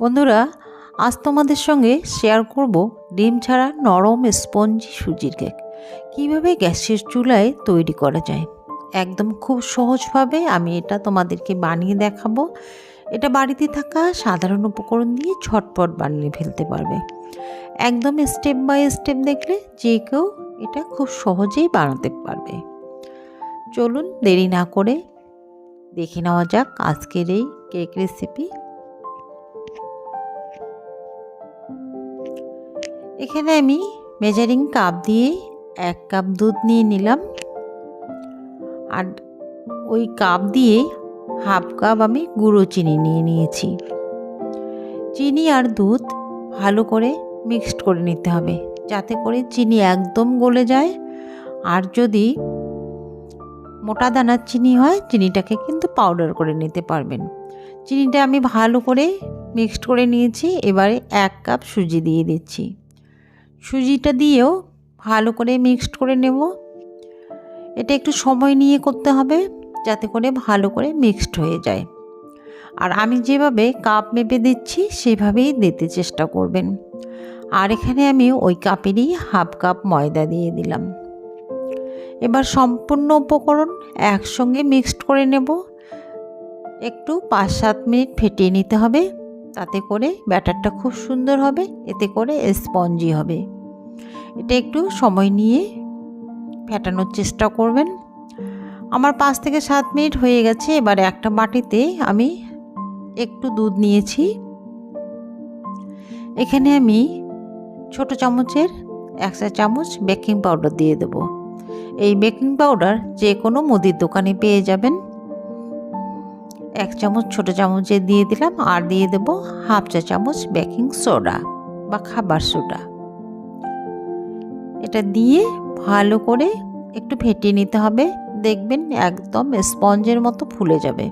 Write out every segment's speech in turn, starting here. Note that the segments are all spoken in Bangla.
বন্ধুরা, আজ তোমাদের সঙ্গে শেয়ার করব ডিম ছাড়া নরম স্পঞ্জি সুজির কেক কীভাবে গ্যাসের চুলায় তৈরি করা যায়? একদম খুব সহজভাবে আমি এটা তোমাদেরকে বানিয়ে দেখাবো। এটা বাড়িতে থাকা সাধারণ উপকরণ দিয়ে ছটপট বানিয়ে ফেলতে পারবে। একদম স্টেপ বাই স্টেপ দেখলে যে কেউ এটা খুব সহজেই বানাতে পারবে। চলুন দেরি না করে দেখে নেওয়া যাক আজকের এই কেক রেসিপি এখানে আমি মেজারিং কাপ দিয়ে এক কাপ দুধ নিয়ে নিলাম। আর ওই কাপ দিয়ে হাফ কাপ আমি গুঁড়ো চিনি নিয়ে নিয়েছি। চিনি আর দুধ ভালো করে মিক্সড করে নিতে হবে, যাতে করে চিনি একদম গলে যায়। আর যদি মোটা দানার চিনি হয়, চিনিটাকে কিন্তু পাউডার করে নিতে পারবেন। চিনিটা আমি ভালো করে মিক্সড করে নিয়েছি, এবারে এক কাপ সুজি দিয়ে দিচ্ছি। সুজিটা দিয়েও ভালো করে মিক্সড করে নেব। এটা একটু সময় নিয়ে করতে হবে যাতে করে ভালো করে মিক্সড হয়ে যায়। আর আমি যেভাবে কাপ মেপে দিচ্ছি, সেভাবেই দিতে চেষ্টা করবেন। আর এখানে আমি ওই কাপেরই হাফ কাপ ময়দা দিয়ে দিলাম। এবার সম্পূর্ণ উপকরণ একসঙ্গে মিক্সড করে নেব। একটু পাঁচ সাত মিনিট ফেটিয়ে নিতে হবে। তাতে করে ব্যাটারটা খুব সুন্দর হবে, এতে করে স্পঞ্জি হবে। এটা একটু সময় নিয়ে ফেটানোর চেষ্টা করবেন। আমার পাঁচ থেকে সাত মিনিট হয়ে গেছে, এবারে একটা বাটিতে আমি একটু দুধ নিয়েছি। এখানে আমি ছোট চামচের এক চা চামচ বেকিং পাউডার দিয়ে দেব। এই বেকিং পাউডার যে কোনো মুদির দোকানে পেয়ে যাবেন। এক চামচ, ছোট চামচে দিয়ে দিলাম আর দিয়ে দেব হাফ চা চামচ বেকিং সোডা বা খাবার সোডা। এটা দিয়ে ভালো করে একটু ফেটিয়ে নিতে হবে। দেখবেন একদম স্পঞ্জের মতো ফুলে যাবে।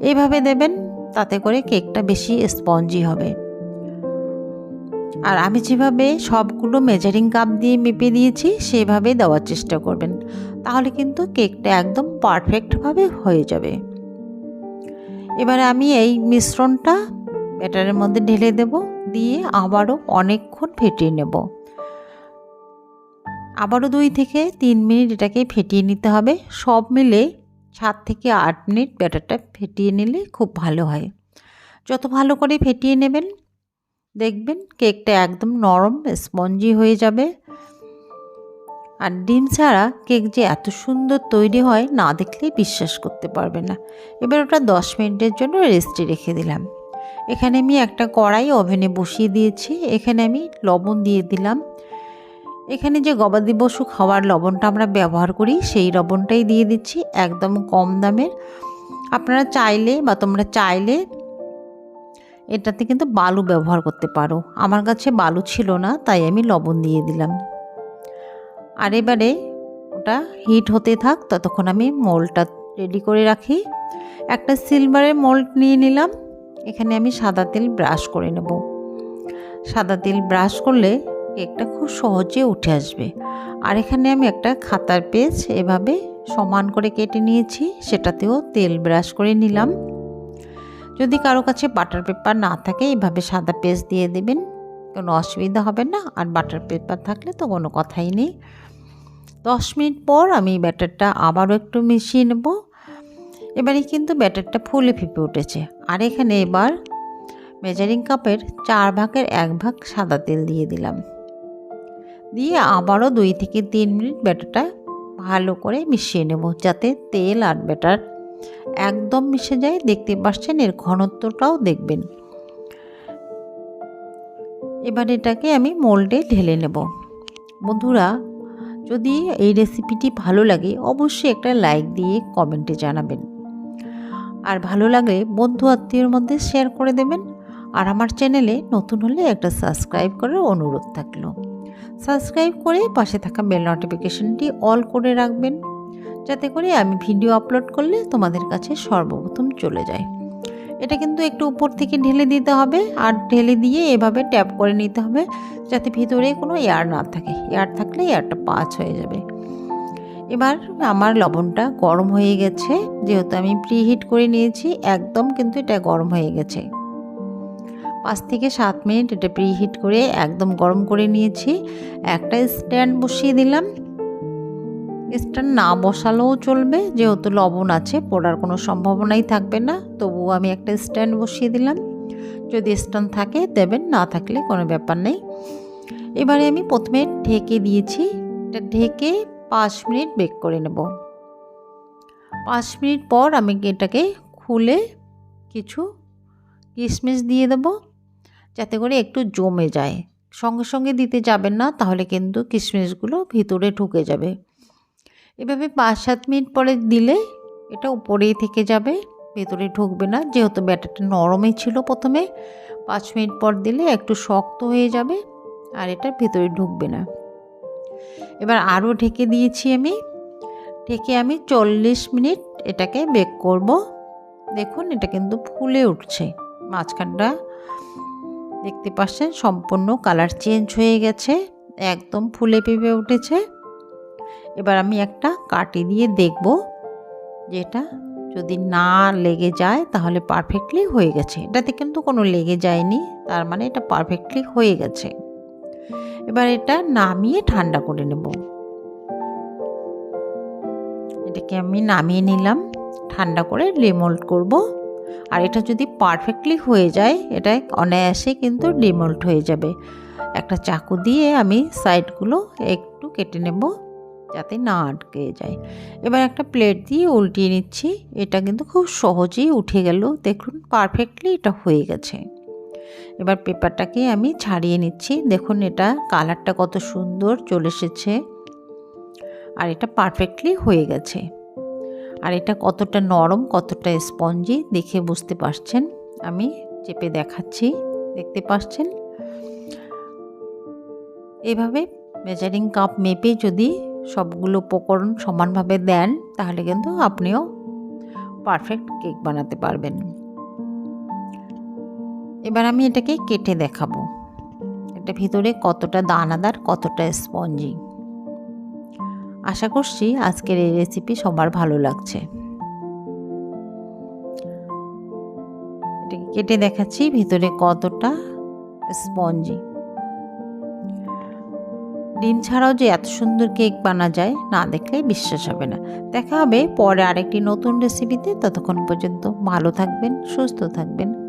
এইভাবে দেবেন, তাতে করে কেকটা বেশি স্পঞ্জি হবে। আর আমি যেভাবে সবগুলো মেজারিং কাপ দিয়ে মেপে দিয়েছি, সেভাবে দেওয়ার চেষ্টা করবেন। তাহলে কিন্তু কেকটা একদম পারফেক্টভাবে হয়ে যাবে। এবারে আমি এই মিশ্রণটা ব্যাটারের মধ্যে ঢেলে দেব, দিয়ে আবারও অনেকক্ষণ ফেটিয়ে নেব। আবারও দুই থেকে তিন মিনিট এটাকে ফেটিয়ে নিতে হবে। সব মিলে সাত থেকে আট মিনিট ব্যাটারটা ফেটিয়ে নিলে খুব ভালো হয়। যত ভালো করে ফেটিয়ে নেবেন, দেখবেন কেকটা একদম নরম, স্পঞ্জি হয়ে যাবে। আর ডিম ছাড়া কেক যে এত সুন্দর তৈরি হয় না দেখলে বিশ্বাস করতে পারবে না। এবার ওটা দশ মিনিটের জন্য রেস্টে রেখে দিলাম। এখানে আমি একটা কড়াই ওভেনে বসিয়ে দিয়েছি। এখানে আমি লবণ দিয়ে দিলাম। এখানে যে গবাদি পশু খাওয়ার লবণটা আমরা ব্যবহার করি, সেই লবণটাই দিয়ে দিচ্ছি একদম কম দামের। আপনারা চাইলে বা তোমরা চাইলে এটাতে কিন্তু বালু ব্যবহার করতে পারো। আমার কাছে বালু ছিল না, তাই আমি লবণ দিয়ে দিলাম। আর এবারে ওটা হিট হতে থাক, ততক্ষণ আমি মোলটা রেডি করে রাখি। একটা সিলভারের মোল্ড নিয়ে নিলাম। এখানে আমি সাদা তেল ব্রাশ করে নেব। সাদা তেল ব্রাশ করলে কেকটা খুব সহজে উঠে আসবে। আর এখানে আমি একটা খাতার পেজ এভাবে সমান করে কেটে নিয়েছি, সেটাতেও তেল ব্রাশ করে নিলাম। যদি কারও কাছে বাটার পেপার না থাকে, এভাবে সাদা পেজ দিয়ে দেবেন। কোনো অসুবিধা হবে না। আর বাটার পেপার থাকলে তো কোনো কথাই নেই। দশ মিনিট পর আমি ব্যাটারটা আবারও একটু মিশিয়ে নেব। এবারে কিন্তু ব্যাটারটা ফুলে ফেপে উঠেছে। আর এখানে এবার মেজারিং কাপের চার ভাগের এক ভাগ সাদা তেল দিয়ে দিলাম। দিয়ে আবারও দুই থেকে তিন মিনিট ব্যাটারটা ভালো করে মিশিয়ে নেব যাতে তেল আর ব্যাটার একদম মিশে যায়। দেখতে পাচ্ছেন এর ঘনত্বটাও দেখবেন। এবার এটাকে আমি মোল্ডে ঢেলে নেব। বন্ধুরা যদি এই রেসিপিটি ভালো লাগে, অবশ্যই একটা লাইক দিয়ে কমেন্টে জানাবেন। আর ভালো লাগলে বন্ধু আত্মীয়র মধ্যে শেয়ার করে দেবেন। আর আমার চ্যানেলে নতুন হলে একটা সাবস্ক্রাইব করার অনুরোধ থাকল। সাবস্ক্রাইব করে পাশে থাকা বেল নোটিফিকেশনটি অল করে রাখবেন। যাতে করে আমি ভিডিও আপলোড করলে তোমাদের কাছে সর্বপ্রথম চলে যায়। এটা কিন্তু একটু উপর থেকে ঢেলে দিতে হবে আর ঢেলে দিয়ে এভাবে ট্যাপ করে নিতে হবে যাতে ভিতরে কোনো এয়ার না থাকে। এয়ার থাকলে এয়ারটা পাঁচ হয়ে যাবে। এবার আমার লবণটা গরম হয়ে গেছে, যেহেতু আমি প্রিহিট করে নিয়েছি, একদম কিন্তু এটা গরম হয়ে গেছে। পাঁচ থেকে সাত মিনিট এটা প্রিহিট করে একদম গরম করে নিয়েছি। একটা স্ট্যান্ড বসিয়ে দিলাম। স্ট্যান্ড না বসালেও চলবে, যেহেতু লবণ আছে, পড়ার কোনো সম্ভাবনাই থাকবে না। তবুও আমি একটা স্ট্যান্ড বসিয়ে দিলাম। যদি স্ট্যান্ড থাকে, দেবেন, না থাকলে কোনো ব্যাপার নেই। এবারে আমি প্রথমে ঢেকে দিয়েছি। এটা ঢেকে পাঁচ মিনিট বেক করে নেব। পাঁচ মিনিট পর আমি এটাকে খুলে কিছু কিশমিশ দিয়ে দেব, যাতে করে একটু জমে যায়। সঙ্গে সঙ্গে দিতে যাবেন না, তাহলে কিন্তু কিশমিশগুলো ভিতরে ঢুকে যাবে। এভাবে পাঁচ সাত মিনিট পরে দিলে এটা উপরেই থেকে যাবে, ভেতরে ঢুকবে না। যেহেতু ব্যাটারটা নরমই ছিল প্রথমে, পাঁচ মিনিট পর দিলে একটু শক্ত হয়ে যাবে আর এটা ভেতরে ঢুকবে না। এবার আরও ঢেকে দিয়েছি আমি। ঢেকে আমি চল্লিশ মিনিট এটাকে বেক করব। দেখুন, এটা কিন্তু ফুলে উঠছে। মাঝখানটা দেখতে পাচ্ছেন, সম্পূর্ণ কালার চেঞ্জ হয়ে গেছে। একদম ফুলে পেঁপে উঠেছে। এবার আমি একটা কাটি দিয়ে দেখব, যেটা যদি না লেগে যায় তাহলে পারফেক্টলি হয়ে গেছে। এটাতে কিন্তু কোনো লেগে যায়নি, তার মানে এটা পারফেক্টলি হয়ে গেছে। এবার এটা নামিয়ে ঠান্ডা করে নেব। এটাকে আমি নামিয়ে নিলাম, ঠান্ডা করে লেমল্ট করব। আর এটা যদি পারফেক্টলি হয়ে যায়, এটা অনায়াসে কিন্তু ডিমল্ট হয়ে যাবে। একটা চাকু দিয়ে আমি সাইডগুলো একটু কেটে নেব। যাতে না আটকে যায়। এবার একটা প্লেট দিয়ে উল্টিয়ে নিচ্ছি। এটা কিন্তু খুব সহজেই উঠে গেল। দেখুন পারফেক্টলি এটা হয়ে গেছে। এবার পেপারটাকে আমি ছাড়িয়ে নিচ্ছি। দেখুন, এটা কালারটা কত সুন্দর চলে এসেছে। আর এটা পারফেক্টলি হয়ে গেছে। আর এটা কতটা নরম, কতটা স্পঞ্জি দেখে বুঝতে পারছেন? আমি চেপে দেখাচ্ছি। দেখতে পাচ্ছেন? এভাবে মেজারিং কাপ মেপে যদি সবগুলো উপকরণ সমানভাবে দেন, তাহলে কিন্তু আপনিও পারফেক্ট কেক বানাতে পারবেন। এবার আমি এটাকে কেটে দেখাবো। এটা ভিতরে কতটা দানাদার, কতটা স্পঞ্জি আশা করছি আজকের এই রেসিপি সবার ভালো লাগছে। এটাকে কেটে দেখাচ্ছি, ভিতরে কতটা স্পঞ্জি ডিম ছাড়াও যে এত সুন্দর কেক বানা যায়, না দেখলে বিশ্বাস হবে না। দেখা হবে পরে আরেকটি নতুন রেসিপিতে ততক্ষণ পর্যন্ত ভালো থাকবেন, সুস্থ থাকবেন।